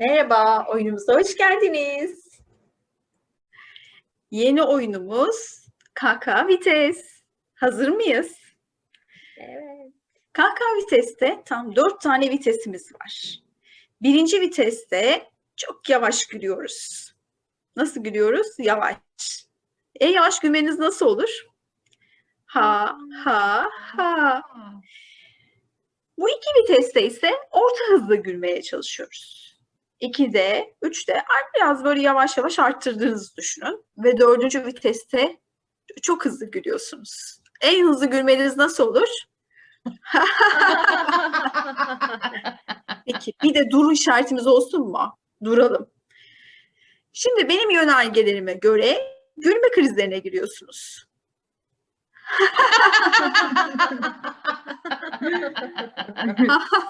Merhaba, oyunumuza hoş geldiniz. Yeni oyunumuz KK Vites. Hazır mıyız? Evet. KK Vites'te tam dört tane vitesimiz var. Birinci viteste çok yavaş gülüyoruz. Nasıl gülüyoruz? Yavaş. En yavaş gülmeniz nasıl olur? Ha, ha, ha. Bu iki viteste ise orta hızla gülmeye çalışıyoruz. 2'de, 3'te biraz böyle yavaş yavaş arttırdığınızı düşünün. Ve dördüncü viteste çok hızlı gülüyorsunuz. En hızlı gülmeniz nasıl olur? Peki bir de duru işaretimiz olsun mu? Duralım. Şimdi benim yönergelerime göre gülme krizlerine giriyorsunuz.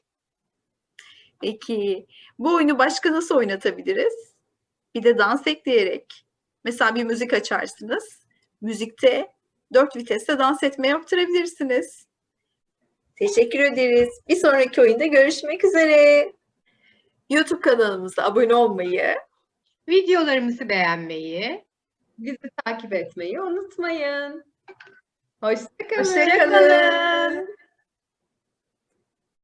Peki bu oyunu başka nasıl oynatabiliriz? Bir de dans ekleyerek. Mesela bir müzik açarsınız. Müzikte dört viteste dans etmeye yaptırabilirsiniz. Teşekkür ederiz. Bir sonraki oyunda görüşmek üzere. YouTube kanalımıza abone olmayı, Videolarımızı beğenmeyi, Bizi takip etmeyi unutmayın. Hoşçakalın. Hoşça kalın.